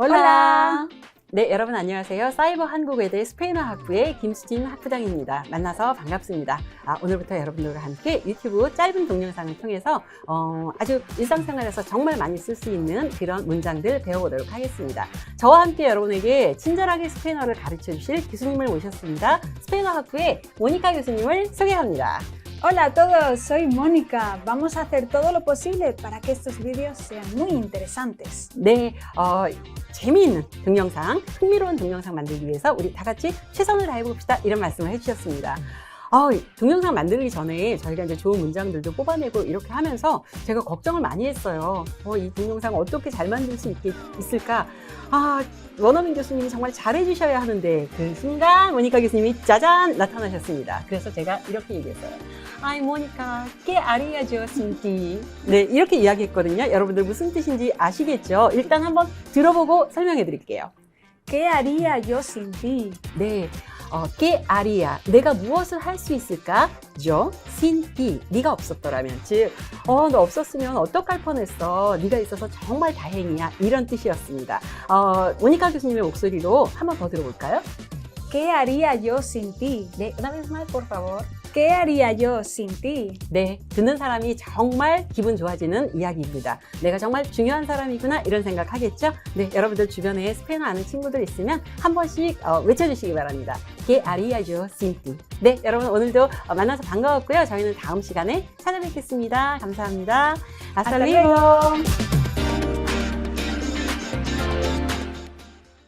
올라. 네, 여러분 안녕하세요. 사이버 한국외대 스페인어 학부의 김수진 학부장입니다. 만나서 반갑습니다. 아, 오늘부터 여러분들과 함께 유튜브 짧은 동영상을 통해서 어, 아주 일상생활에서 정말 많이 쓸 수 있는 그런 문장들 배워보도록 하겠습니다. 저와 함께 여러분에게 친절하게 스페인어를 가르쳐 주실 교수님을 모셨습니다. 스페인어 학부의 모니카 교수님을 소개합니다. Hola a todos, soy Mónica. Vamos a hacer todo lo posible para que estos vídeos sean muy interesantes. 네, 어, 재미있는 동영상, 흥미로운 동영상 만들기 위해서 우리 다 같이 최선을 다해봅시다. 이런 말씀을 해주셨습니다. 어, 동영상 만들기 전에 저희가 이제 좋은 문장들도 뽑아내고 이렇게 하면서 제가 걱정을 많이 했어요. 어, 이 동영상 어떻게 잘 만들 수 있게, 있을까? 아, 원어민 교수님이 정말 잘해주셔야 하는데 그 순간 모니카 교수님이 짜잔 나타나셨습니다. 그래서 제가 이렇게 얘기했어요. 아이 모니카, 깨 아리아죠, 신티. 네, 이렇게 이야기했거든요. 여러분들 무슨 뜻인지 아시겠죠? 일단 한번 들어보고 설명해 드릴게요. ¿Qué haría yo sin ti? 네, 어, 깨 아리아. 내가 무엇을 할 수 있을까? 죠, 신티. 네가 없었더라면. 즉, 어, 너 없었으면 어떡할 뻔했어. 네가 있어서 정말 다행이야. 이런 뜻이었습니다. 어, 모니카 교수님의 목소리로 한번 더 들어볼까요? ¿Qué haría yo sin ti? 네, una vez más, por favor. ¿Qué haría yo sin ti? 네, 듣는 사람이 정말 기분 좋아지는 이야기입니다. 내가 정말 중요한 사람이구나 이런 생각하겠죠? 네, 여러분들 주변에 스페인어 아는 친구들 있으면 한 번씩 어, 외쳐주시기 바랍니다. Que haría yo sin ti? 네, 여러분 오늘도 어, 만나서 반가웠고요. 저희는 다음 시간에 찾아뵙겠습니다. 감사합니다. Luego.